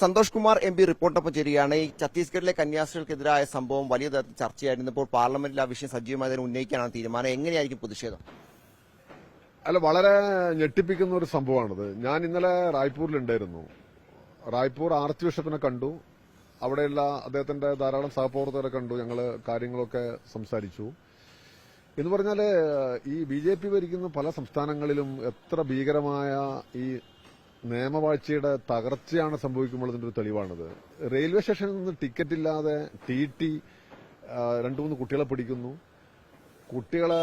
Santhosh Kumar M P റിപ്പോർട്ടൊപ്പം ചേരുകയാണ്. ഈ ഛത്തീസ്ഗഡിലെ കന്യാസ്ത്രീകൾക്കെതിരായ സംഭവം വലിയ തരത്തിൽ ചർച്ചയായിരുന്നപ്പോൾ പാർലമെന്റിൽ ആ വിഷയം സജീവമായി തന്നെ ഉന്നയിക്കാനാണ് തീരുമാനം. എങ്ങനെയായിരിക്കും പ്രതിഷേധം? അല്ല വളരെ ഞെട്ടിപ്പിക്കുന്ന ഒരു സംഭവമാണിത്. ഞാൻ ഇന്നലെ റായ്പൂരിലുണ്ടായിരുന്നു. റായ്പൂർ ആർച്ച് ബിഷപ്പിനെ കണ്ടു. അവിടെയുള്ള അദ്ദേഹത്തിന്റെ ധാരാളം സഹപ്രവർത്തകരെ കണ്ടു. ഞങ്ങൾ കാര്യങ്ങളൊക്കെ സംസാരിച്ചു. എന്ന് പറഞ്ഞാൽ ഈ ബി ജെ പി ഭരിക്കുന്ന പല സംസ്ഥാനങ്ങളിലും എത്ര ഭീകരമായ ഈ നിയമവാഴ്ചയുടെ തകർച്ചയാണ് സംഭവിക്കുമ്പോഴതിന്റെ ഒരു തെളിവാണിത്. റെയിൽവേ സ്റ്റേഷനിൽ നിന്ന് ടിക്കറ്റ് ഇല്ലാതെ ടി ടി രണ്ടു മൂന്ന് കുട്ടികളെ പിടിക്കുന്നു. കുട്ടികളെ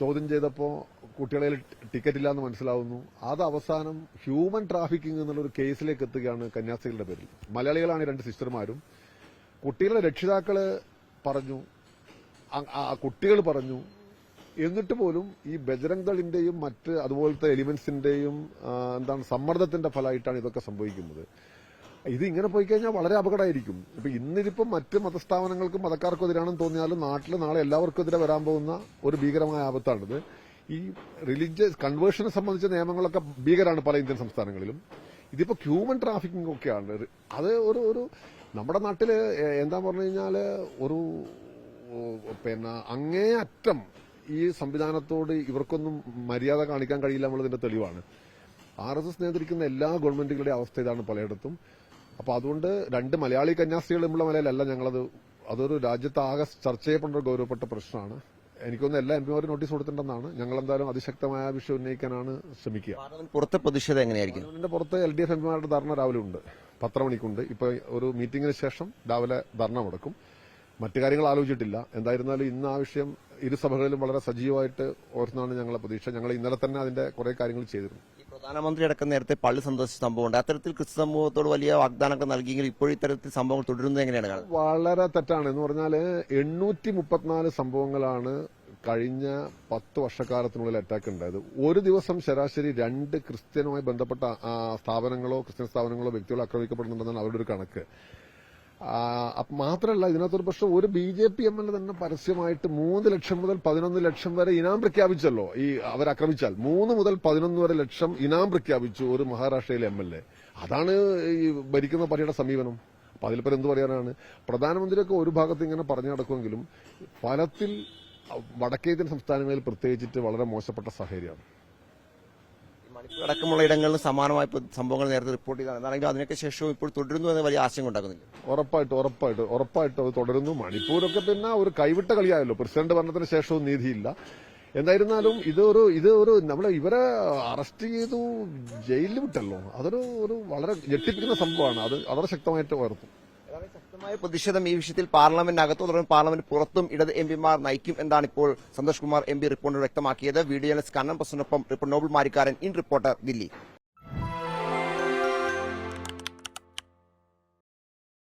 ചോദ്യം ചെയ്തപ്പോൾ കുട്ടികളെ ടിക്കറ്റ് ഇല്ലാന്ന് മനസ്സിലാവുന്നു. അത് അവസാനം ഹ്യൂമൻ ട്രാഫിക്കിംഗ് എന്നുള്ള ഒരു കേസിലേക്ക് എത്തുകയാണ് കന്യാസ്ത്രീകളുടെ പേരിൽ. മലയാളികളാണ് രണ്ട് സിസ്റ്റർമാരും. കുട്ടികളുടെ രക്ഷിതാക്കൾ പറഞ്ഞു കുട്ടികൾ പറഞ്ഞു എന്നിട്ട് പോലും ഈ ബജരംഗ് ദളിന്റെയും മറ്റ് അതുപോലത്തെ എലിമെന്റ്സിന്റെയും എന്താണ് സമ്മർദ്ദത്തിന്റെ ഫലമായിട്ടാണ് ഇതൊക്കെ സംഭവിക്കുന്നത്. ഇത് ഇങ്ങനെ പോയി കഴിഞ്ഞാൽ വളരെ അപകടമായിരിക്കും. ഇപ്പൊ ഇന്നിതിപ്പം മറ്റ് മതസ്ഥാപനങ്ങൾക്കും മതക്കാർക്കും എതിരാണെന്ന് തോന്നിയാലും നാട്ടിൽ നാളെ എല്ലാവർക്കും എതിരെ വരാൻ പോകുന്ന ഒരു ഭീകരമായ ആപത്താണിത്. ഈ റിലീജിയസ് കൺവേർഷനെ സംബന്ധിച്ച നിയമങ്ങളൊക്കെ ഭീകരമാണ് പല ഇന്ത്യൻ സംസ്ഥാനങ്ങളിലും. ഇതിപ്പോ ഹ്യൂമൻ ട്രാഫിക്കിംഗ് ഒക്കെയാണ്. അത് ഒരു ഒരു നമ്മുടെ നാട്ടിൽ എന്താ പറഞ്ഞു കഴിഞ്ഞാൽ ഒരു പിന്നെ പിന്നെ അങ്ങേയറ്റം ഈ സംവിധാനത്തോട് ഇവർക്കൊന്നും മര്യാദ കാണിക്കാൻ കഴിയില്ല എന്നുള്ളതിന്റെ തെളിവാണ്. ആർ എസ് എസ് നിയന്ത്രിക്കുന്ന എല്ലാ ഗവൺമെന്റുകളുടെ അവസ്ഥ ഇതാണ് പലയിടത്തും. അപ്പൊ അതുകൊണ്ട് രണ്ട് മലയാളി കന്യാസ്ത്രീകൾ എന്നുള്ള നിലയിലല്ല ഞങ്ങളത് അതൊരു രാജ്യത്ത് ആകെ ചർച്ച ചെയ്യപ്പെടേണ്ട ഒരു ഗൗരവപ്പെട്ട പ്രശ്നമാണ്. എനിക്കൊന്ന് എല്ലാ എം പിമാരും നോട്ടീസ് കൊടുത്തിട്ടുണ്ടെന്നാണ്. ഞങ്ങൾ എന്തായാലും അതിശക്തമായ വിഷയം ഉന്നയിക്കാനാണ് ശ്രമിക്കുക. പുറത്തെ പ്രതിഷേധം എങ്ങനെയായിരിക്കും? അതിന്റെ പുറത്ത് എൽ ഡി എഫ് എംപിമാരുടെ ധർണ രാവിലെ ഉണ്ട്. പത്ര മണിക്കുണ്ട് ഇപ്പൊ ഒരു മീറ്റിംഗിന് ശേഷം രാവിലെ ധർണ മുടക്കും. മറ്റു കാര്യങ്ങൾ ആലോചിച്ചിട്ടില്ല. എന്തായിരുന്നാലും ഇന്ന് ആ വിഷയം ഇരു സഭകളിലും വളരെ സജീവമായിട്ട് ഓർത്തുന്നതാണ് ഞങ്ങളുടെ പ്രതീക്ഷ. ഞങ്ങൾ ഇന്നലെ തന്നെ അതിന്റെ കുറെ കാര്യങ്ങൾ ചെയ്തിരുന്നു. പ്രധാനമന്ത്രി അടക്കം നേരത്തെ പള്ളി സന്ദർശിച്ച സംഭവമുണ്ട്. അത്തരത്തിൽ ക്രിസ്തു സമൂഹത്തോട് വലിയ വാഗ്ദാനങ്ങൾ നൽകിയെങ്കിൽ ഇപ്പോഴും ഇത്തരത്തിൽ സംഭവങ്ങൾ തുടരുന്നത് എങ്ങനെയാണ് വളരെ തെറ്റാണ്. എന്ന് പറഞ്ഞാൽ എണ്ണൂറ്റി മുപ്പത്തിനാല് സംഭവങ്ങളാണ് കഴിഞ്ഞ പത്ത് വർഷക്കാലത്തിനുള്ളിൽ അറ്റാക്ക് ഉണ്ടായത്. ഒരു ദിവസം ശരാശരി രണ്ട് ക്രിസ്ത്യനുമായി ബന്ധപ്പെട്ട സ്ഥാപനങ്ങളോ ക്രിസ്ത്യൻ സ്ഥാപനങ്ങളോ വ്യക്തികളോ ആക്രമിക്കപ്പെടുന്നുണ്ടെന്നാണ് അവരുടെ ഒരു കണക്ക്. മാത്രമല്ല ഇതിനകത്തൊരു പ്രശ്നം ഒരു B J P M L തന്നെ പരസ്യമായിട്ട് മൂന്ന് ലക്ഷം മുതൽ പതിനൊന്ന് ലക്ഷം വരെ ഇനാം പ്രഖ്യാപിച്ചല്ലോ. ഈ അവരാക്രമിച്ചാൽ മൂന്ന് മുതൽ പതിനൊന്ന് വരെ ലക്ഷം ഇനാം പ്രഖ്യാപിച്ചു ഒരു മഹാരാഷ്ട്രയിലെ എം എൽ എ. അതാണ് ഈ ഭരിക്കുന്ന പാർട്ടിയുടെ സമീപനം. അപ്പൊ അതിലിപ്പോ എന്ത് പറയാനാണ്? പ്രധാനമന്ത്രിയൊക്കെ ഒരു ഭാഗത്ത് ഇങ്ങനെ പറഞ്ഞു നടക്കുമെങ്കിലും ഫലത്തിൽ വടക്കേന്ത്യൻ സംസ്ഥാനങ്ങളിൽ പ്രത്യേകിച്ചിട്ട് വളരെ മോശപ്പെട്ട സാഹചര്യമാണ്. മണിപ്പൂർ അടക്കമുള്ള ഇടങ്ങളിൽ സമാനമായ സംഭവങ്ങൾ നേരത്തെ റിപ്പോർട്ട് ചെയ്താണ് എന്നാണെങ്കിലും അതിനൊക്കെ ശേഷവും ഇപ്പോൾ തുടരുന്നു എന്ന വലിയ ആശങ്ക ഉണ്ടാക്കുന്നില്ല. ഉറപ്പായിട്ട് ഉറപ്പായിട്ട് ഉറപ്പായിട്ട് അത് തുടരുന്നു. മണിപ്പൂരൊക്കെ പിന്നെ ഒരു കൈവിട്ട കളിയായല്ലോ. പ്രസിഡന്റ് ഭരണത്തിന് ശേഷവും നീതിയില്ല. എന്തായിരുന്നാലും ഇത് ഒരു ഇത് ഒരു നമ്മളെ ഇവരെ അറസ്റ്റ് ചെയ്തു ജയിലിൽ വിട്ടല്ലോ. അതൊരു ഒരു വളരെ ഞെട്ടിപ്പിക്കുന്ന സംഭവമാണ്. അത് വളരെ ശക്തമായിട്ട് ഉയർത്തും. ശക്തമായ പ്രതിഷേധം ഈ വിഷയത്തിൽ പാർലമെന്റ് അകത്തും തുടർന്ന് പാർലമെന്റ് പുറത്തും ഇടത് എം പിമാർ നയിക്കും എന്നാണ് ഇപ്പോൾ സന്തോഷ് കുമാർ എം പി റിപ്പോർട്ടിൽ വ്യക്തമാക്കിയത്. വീഡിയോ കണ്ണൻ പ്രസിനൊപ്പം നോബിൾ മാരിക്കാരൻ ഇൻ റിപ്പോർട്ടർ ദില്ലി.